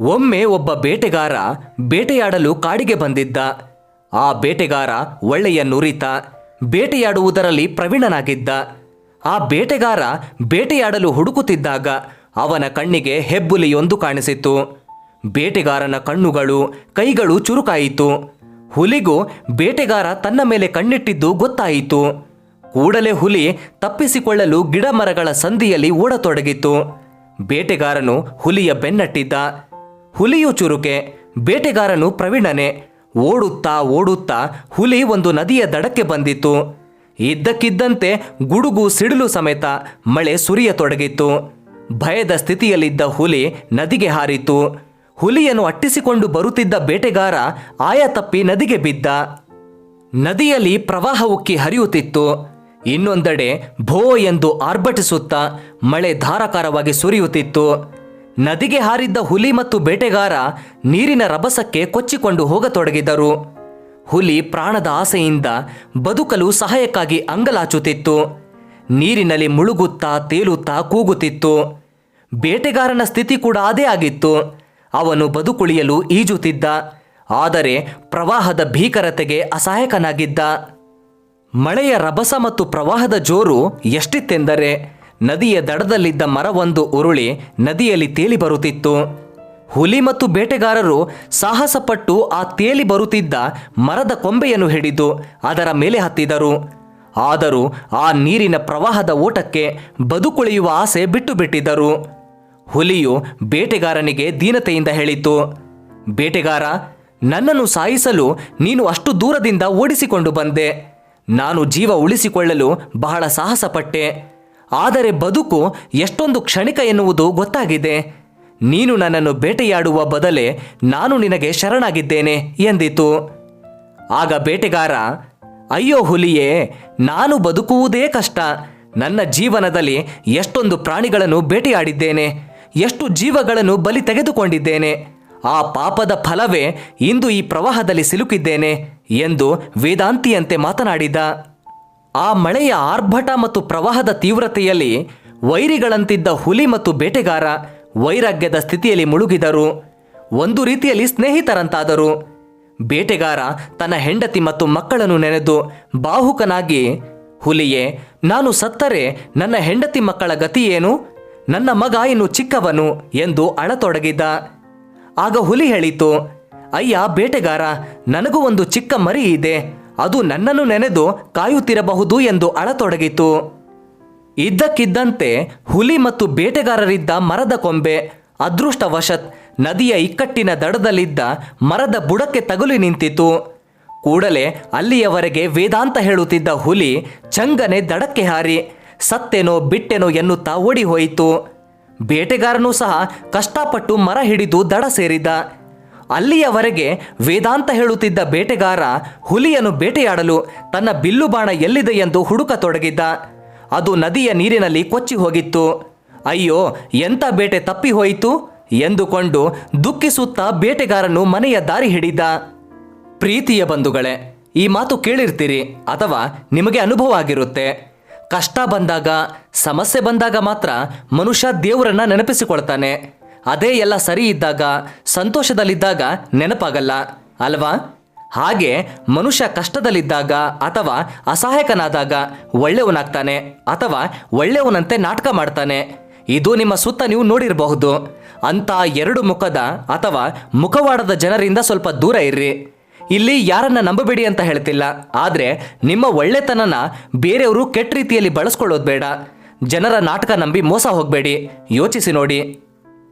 ಒಮ್ಮೆ ಒಬ್ಬ ಬೇಟೆಗಾರ ಬೇಟೆಯಾಡಲು ಕಾಡಿಗೆ ಬಂದಿದ್ದ. ಆ ಬೇಟೆಗಾರ ಒಳ್ಳೆಯ ನುರಿತ, ಬೇಟೆಯಾಡುವುದರಲ್ಲಿ ಪ್ರವೀಣನಾಗಿದ್ದ. ಆ ಬೇಟೆಗಾರ ಬೇಟೆಯಾಡಲು ಹುಡುಕುತ್ತಿದ್ದಾಗ ಅವನ ಕಣ್ಣಿಗೆ ಹೆಬ್ಬುಲಿಯೊಂದು ಕಾಣಿಸಿತು. ಬೇಟೆಗಾರನ ಕಣ್ಣುಗಳು, ಕೈಗಳು ಚುರುಕಾಯಿತು. ಹುಲಿಗೂ ಬೇಟೆಗಾರ ತನ್ನ ಮೇಲೆ ಕಣ್ಣಿಟ್ಟಿದ್ದು ಗೊತ್ತಾಯಿತು. ಕೂಡಲೇ ಹುಲಿ ತಪ್ಪಿಸಿಕೊಳ್ಳಲು ಗಿಡ ಮರಗಳ ಸಂದಿಯಲ್ಲಿ ಓಡತೊಡಗಿತು. ಬೇಟೆಗಾರನು ಹುಲಿಯ ಬೆನ್ನಟ್ಟಿದ್ದ. ಹುಲಿಯು ಚುರುಕೆ, ಬೇಟೆಗಾರನು ಪ್ರವೀಣನೆ. ಓಡುತ್ತಾ ಓಡುತ್ತಾ ಹುಲಿ ಒಂದು ನದಿಯ ದಡಕ್ಕೆ ಬಂದಿತು ಇದ್ದಕ್ಕಿದ್ದಂತೆ ಗುಡುಗು ಸಿಡಿಲು ಸಮೇತ ಮಳೆ ಸುರಿಯತೊಡಗಿತ್ತು. ಭಯದ ಸ್ಥಿತಿಯಲ್ಲಿದ್ದ ಹುಲಿ ನದಿಗೆ ಹಾರಿತು. ಹುಲಿಯನ್ನು ಅಟ್ಟಿಸಿಕೊಂಡು ಬರುತ್ತಿದ್ದ ಬೇಟೆಗಾರ ಆಯ ತಪ್ಪಿ ನದಿಗೆ ಬಿದ್ದ. ನದಿಯಲ್ಲಿ ಪ್ರವಾಹ ಉಕ್ಕಿ ಹರಿಯುತ್ತಿತ್ತು. ಇನ್ನೊಂದೆಡೆ ಭೋ ಎಂದು ಆರ್ಭಟಿಸುತ್ತಾ ಮಳೆ ಧಾರಾಕಾರವಾಗಿ ಸುರಿಯುತ್ತಿತ್ತು. ನದಿಗೆ ಹಾರಿದ್ದ ಹುಲಿ ಮತ್ತು ಬೇಟೆಗಾರ ನೀರಿನ ರಭಸಕ್ಕೆ ಕೊಚ್ಚಿಕೊಂಡು ಹೋಗತೊಡಗಿದರು. ಹುಲಿ ಪ್ರಾಣದ ಆಸೆಯಿಂದ ಬದುಕಲು ಸಹಾಯಕ್ಕಾಗಿ ಅಂಗಲಾಚುತ್ತಿತ್ತು. ನೀರಿನಲ್ಲಿ ಮುಳುಗುತ್ತಾ ತೇಲುತ್ತಾ ಕೂಗುತ್ತಿತ್ತು. ಬೇಟೆಗಾರನ ಸ್ಥಿತಿ ಕೂಡ ಅದೇ ಆಗಿತ್ತು. ಅವನು ಬದುಕುಳಿಯಲು ಈಜುತ್ತಿದ್ದ. ಆದರೆ ಪ್ರವಾಹದ ಭೀಕರತೆಗೆ ಅಸಹಾಯಕನಾಗಿದ್ದ. ಮಳೆಯ ರಭಸ ಮತ್ತು ಪ್ರವಾಹದ ಜೋರು ಎಷ್ಟಿತ್ತೆಂದರೆ ನದಿಯ ದಡದಲ್ಲಿದ್ದ ಮರವೊಂದು ಉರುಳಿ ನದಿಯಲ್ಲಿ ತೇಲಿ ಬರುತ್ತಿತ್ತು. ಹುಲಿ ಮತ್ತು ಬೇಟೆಗಾರರು ಸಾಹಸಪಟ್ಟು ಆ ತೇಲಿ ಬರುತ್ತಿದ್ದ ಮರದ ಕೊಂಬೆಯನ್ನು ಹಿಡಿದು ಅದರ ಮೇಲೆ ಹತ್ತಿದರು. ಆದರೂ ಆ ನೀರಿನ ಪ್ರವಾಹದ ಓಟಕ್ಕೆ ಬದುಕುಳಿಯುವ ಆಸೆ ಬಿಟ್ಟು ಬಿಟ್ಟಿದ್ದರು ಹುಲಿಯು ಬೇಟೆಗಾರನಿಗೆ ದೀನತೆಯಿಂದ ಹೇಳಿತು, ಬೇಟೆಗಾರ, ನನ್ನನ್ನು ಸಾಯಿಸಲು ನೀನು ಅಷ್ಟು ದೂರದಿಂದ ಓಡಿಸಿಕೊಂಡು ಬಂದೆ. ನಾನು ಜೀವ ಉಳಿಸಿಕೊಳ್ಳಲು ಬಹಳ ಸಾಹಸಪಟ್ಟೆ. ಆದರೆ ಬದುಕು ಎಷ್ಟೊಂದು ಕ್ಷಣಿಕ ಎನ್ನುವುದು ಗೊತ್ತಾಗಿದೆ. ನೀನು ನನ್ನನ್ನು ಬೇಟೆಯಾಡುವ ಬದಲೇ ನಾನು ನಿನಗೆ ಶರಣಾಗಿದ್ದೇನೆ ಎಂದಿತು. ಆಗ ಬೇಟೆಗಾರ, ಅಯ್ಯೋ ಹುಲಿಯೇ, ನಾನು ಬದುಕುವುದೇ ಕಷ್ಟ. ನನ್ನ ಜೀವನದಲ್ಲಿ ಎಷ್ಟೊಂದು ಪ್ರಾಣಿಗಳನ್ನು ಬೇಟೆಯಾಡಿದ್ದೇನೆ. ಎಷ್ಟು ಜೀವಗಳನ್ನು ಬಲಿ ತೆಗೆದುಕೊಂಡಿದ್ದೇನೆ. ಆ ಪಾಪದ ಫಲವೇ ಇಂದು ಈ ಪ್ರವಾಹದಲ್ಲಿ ಸಿಲುಕಿದ್ದೇನೆ ಎಂದು ವೇದಾಂತಿಯಂತೆ ಮಾತನಾಡಿದ. ಆ ಮಳೆಯ ಆರ್ಭಟ ಮತ್ತು ಪ್ರವಾಹದ ತೀವ್ರತೆಯಲ್ಲಿ ವೈರಿಗಳಂತಿದ್ದ ಹುಲಿ ಮತ್ತು ಬೇಟೆಗಾರ ವೈರಾಗ್ಯದ ಸ್ಥಿತಿಯಲ್ಲಿ ಮುಳುಗಿದರು. ಒಂದು ರೀತಿಯಲ್ಲಿ ಸ್ನೇಹಿತರಂತಾದರು. ಬೇಟೆಗಾರ ತನ್ನ ಹೆಂಡತಿ ಮತ್ತು ಮಕ್ಕಳನ್ನು ನೆನೆದು ಬಾಹುಕನಾಗಿ, ಹುಲಿಯೇ, ನಾನು ಸತ್ತರೆ, ನನ್ನ ಹೆಂಡತಿ ಮಕ್ಕಳ ಗತಿ ಏನು? ನನ್ನ ಮಗ ಇನ್ನು ಚಿಕ್ಕವನು ಎಂದು ಅಳತೊಡಗಿದ ಆಗ ಹುಲಿ ಹೇಳಿತು, ಅಯ್ಯ, ಬೇಟೆಗಾರ, ನನಗೂ ಒಂದು ಚಿಕ್ಕ ಮರಿ ಇದೆ. ಅದು ನನ್ನನ್ನು ನೆನೆದು ಕಾಯುತ್ತಿರಬಹುದು ಎಂದು ಅಳತೊಡಗಿತು. ಇದ್ದಕ್ಕಿದ್ದಂತೆ ಹುಲಿ ಮತ್ತು ಬೇಟೆಗಾರರಿದ್ದ ಮರದ ಕೊಂಬೆ, ಅದೃಷ್ಟವಶತ್ ನದಿಯ ಇಕ್ಕಟ್ಟಿನ ದಡದಲ್ಲಿದ್ದ ಮರದ ಬುಡಕ್ಕೆ ತಗುಲಿ ನಿಂತಿತು. ಕೂಡಲೇ ಅಲ್ಲಿಯವರೆಗೆ ವೇದಾಂತ ಹೇಳುತ್ತಿದ್ದ ಹುಲಿ ಚಂಗನೆ ದಡಕ್ಕೆ ಹಾರಿ, ಸತ್ತೆನೋ ಬಿಟ್ಟೆನೋ ಎನ್ನುತ್ತಾ ಓಡಿ ಹೋಯಿತು ಬೇಟೆಗಾರನೂ ಸಹ ಕಷ್ಟಪಟ್ಟು ಮರ ಹಿಡಿದು ದಡ ಸೇರಿದ. ಅಲ್ಲಿಯವರೆಗೆ ವೇದಾಂತ ಹೇಳುತ್ತಿದ್ದ ಬೇಟೆಗಾರ ಹುಲಿಯನ್ನು ಬೇಟೆಯಾಡಲು ತನ್ನ ಬಿಲ್ಲು ಬಾಣ ಎಲ್ಲಿದೆ ಎಂದು ಹುಡುಕತೊಡಗಿದ್ದ ಅದು ನದಿಯ ನೀರಿನಲ್ಲಿ ಕೊಚ್ಚಿ ಹೋಗಿತ್ತು. ಅಯ್ಯೋ, ಎಂಥ ಬೇಟೆ ತಪ್ಪಿ ಹೋಯಿತು ಎಂದುಕೊಂಡು ದುಃಖಿಸುತ್ತಾ ಬೇಟೆಗಾರನು ಮನೆಯ ದಾರಿ ಹಿಡಿದ. ಪ್ರೀತಿಯ ಬಂಧುಗಳೇ, ಈ ಮಾತು ಕೇಳಿರ್ತೀರಿ, ಅಥವಾ ನಿಮಗೆ ಅನುಭವ ಆಗಿರುತ್ತೆ. ಕಷ್ಟ ಬಂದಾಗ, ಸಮಸ್ಯೆ ಬಂದಾಗ ಮಾತ್ರ ಮನುಷ್ಯ ದೇವರನ್ನ ನೆನಪಿಸಿಕೊಳ್ತಾನೆ. ಅದೇ ಎಲ್ಲ ಸರಿ ಇದ್ದಾಗ, ಸಂತೋಷದಲ್ಲಿದ್ದಾಗ ನೆನಪಾಗಲ್ಲ, ಅಲ್ವಾ? ಹಾಗೆ ಮನುಷ್ಯ ಕಷ್ಟದಲ್ಲಿದ್ದಾಗ ಅಥವಾ ಅಸಹಾಯಕನಾದಾಗ ಒಳ್ಳೆಯವನಾಗ್ತಾನೆ ಅಥವಾ ಒಳ್ಳೆಯವನಂತೆ ನಾಟಕ ಮಾಡ್ತಾನೆ. ಇದು ನಿಮ್ಮ ಸುತ್ತ ನೀವು ನೋಡಿರಬಹುದು. ಅಂತ ಎರಡು ಮುಖದ ಅಥವಾ ಮುಖವಾಡದ ಜನರಿಂದ ಸ್ವಲ್ಪ ದೂರ ಇರ್ರಿ. ಇಲ್ಲಿ ಯಾರನ್ನ ನಂಬಬೇಡಿ ಅಂತ ಹೇಳ್ತಿಲ್ಲ. ಆದರೆ ನಿಮ್ಮ ಒಳ್ಳೆತನನ ಬೇರೆಯವರು ಕೆಟ್ಟ ರೀತಿಯಲ್ಲಿ ಬಳಸ್ಕೊಳ್ಳೋದು ಬೇಡ. ಜನರ ನಾಟಕ ನಂಬಿ ಮೋಸ ಹೋಗಬೇಡಿ. ಯೋಚಿಸಿ ನೋಡಿ.